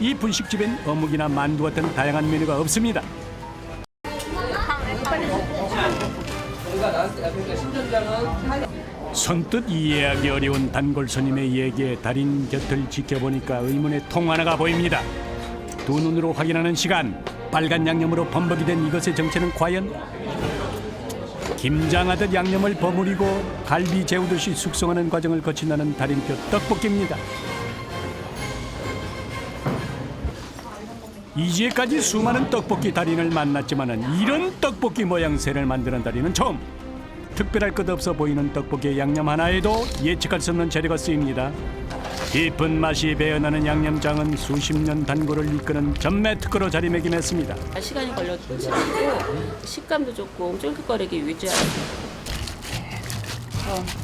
이 분식집엔 어묵이나 만두 같은 다양한 메뉴가 없습니다. 선뜻 이해하기 어려운 단골 손님의 얘기에 달인 곁을 지켜보니까 의문의 통 하나가 보입니다. 두 눈으로 확인하는 시간, 빨간 양념으로 범벅이 된 이것의 정체는 과연? 김장하듯 양념을 버무리고 갈비 재우듯이 숙성하는 과정을 거친다는 달인표 떡볶이입니다. 이제까지 수많은 떡볶이 달인을 만났지만은 이런 떡볶이 모양새를 만드는 달인은 처음. 특별할 것 없어 보이는 떡볶이 양념 하나에도 예측할 수 없는 재료가 쓰입니다. 깊은 맛이 배어나는 양념장은 수십 년 단골을 이끄는 전매 특허로 자리매김했습니다. 시간이 걸려도 않고 식감도 조금 쫄깃거리게 유지하고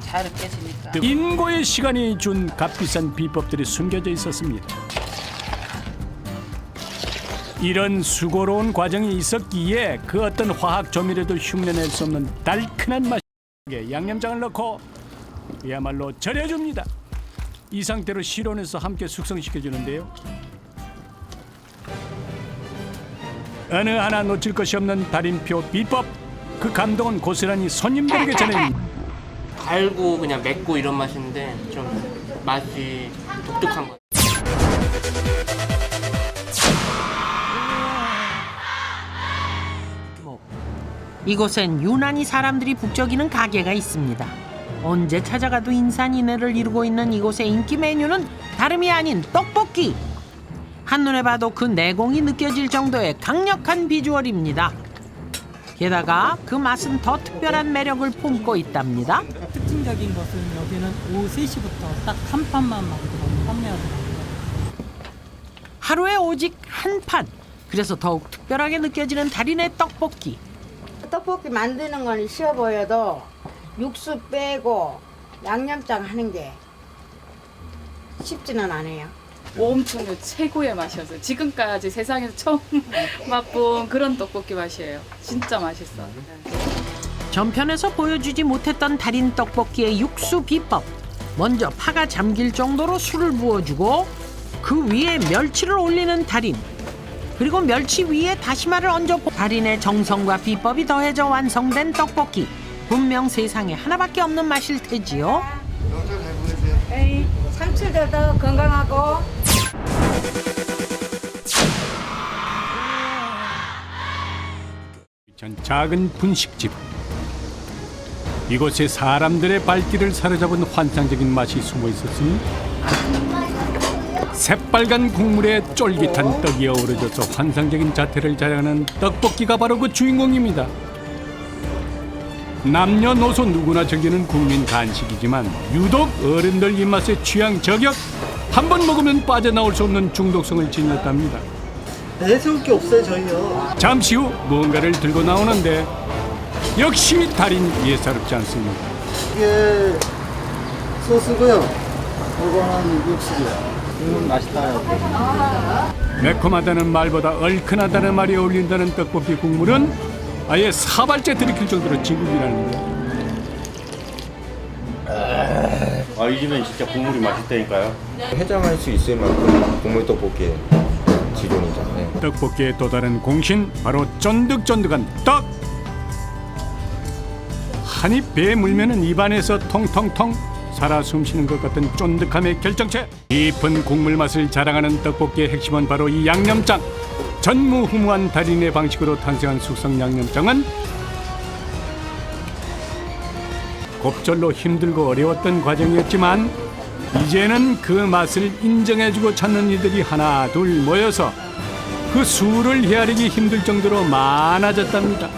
잘 깨지니까. 인고의 시간이 준 값비싼 비법들이 숨겨져 있었습니다. 이런 수고로운 과정이 있었기에 그 어떤 화학 조미료도 흉내낼 수 없는 달큰한 맛에 양념장을 넣고 그야말로 절여줍니다. 이 상태로 실온에서 함께 숙성시켜 주는데요. 어느 하나 놓칠 것이 없는 달인표 비법. 그 감동은 고스란히 손님들에게 전해집니다. 달고 그냥 맵고 이런 맛인데 좀 맛이 독특한 것 같아요. 이곳엔 유난히 사람들이 북적이는 가게가 있습니다. 언제 찾아가도 인산인해를 이루고 있는 이곳의 인기 메뉴는 다름이 아닌 떡볶이. 한눈에 봐도 그 내공이 느껴질 정도의 강력한 비주얼입니다. 게다가 그 맛은 더 특별한 매력을 품고 있답니다. 특징적인 것은 여기는 오후 3시부터 딱 한 판만 만들어 판매하더라고요. 하루에 오직 한 판. 그래서 더욱 특별하게 느껴지는 달인의 떡볶이. 떡볶이 만드는 건 쉬워 보여도 육수 빼고 양념장 하는 게 쉽지는 않아요. 엄청 최고의 맛이었어요. 지금까지 세상에서 처음 맛본 그런 떡볶이 맛이에요. 진짜 맛있어. 전편에서 보여주지 못했던 달인 떡볶이의 육수 비법. 먼저 파가 잠길 정도로 술을 부어주고 그 위에 멸치를 올리는 달인. 그리고 멸치 위에 다시마를 얹어 볶- 달인의 정성과 비법이 더해져 완성된 떡볶이. 분명 세상에 하나밖에 없는 맛일 테지요. 에이, 삼칠들도 건강하고 전 작은 분식집. 이곳에 사람들의 발길을 사로잡은 환상적인 맛이 숨어 있었으니 새빨간 국물에 쫄깃한 떡이 어우러져서 환상적인 자태를 자랑하는 떡볶이가 바로 그 주인공입니다. 남녀노소 누구나 즐기는 국민 간식이지만 유독 어른들 입맛에 취향 저격 한 번 먹으면 빠져나올 수 없는 중독성을 지녔답니다. 내세울 게 없어요 저희요. 잠시 후 무언가를 들고 나오는데 역시 달인 예사롭지 않습니다. 이게 소스고요. 이거는 육수고요. 국물 맛있다. 매콤하다는 말보다 얼큰하다는 말이 어울린다는 떡볶이 국물은 아예 사발째 들이킬 정도로 진국이라는데 아, 이 집은 진짜 국물이 맛있다니까요. 해장할 수 있을 만큼 국물 떡볶이 지존이잖아요. 떡볶이의 또 다른 공신 바로 쫀득쫀득한 떡. 한입 배에 물면은 입안에서 통통통 살아 숨쉬는 것 같은 쫀득함의 결정체. 깊은 국물 맛을 자랑하는 떡볶이의 핵심은 바로 이 양념장. 전무후무한 달인의 방식으로 탄생한 숙성 양념장은 곱절로 힘들고 어려웠던 과정이었지만 이제는 그 맛을 인정해주고 찾는 이들이 하나 둘 모여서 그 수를 헤아리기 힘들 정도로 많아졌답니다.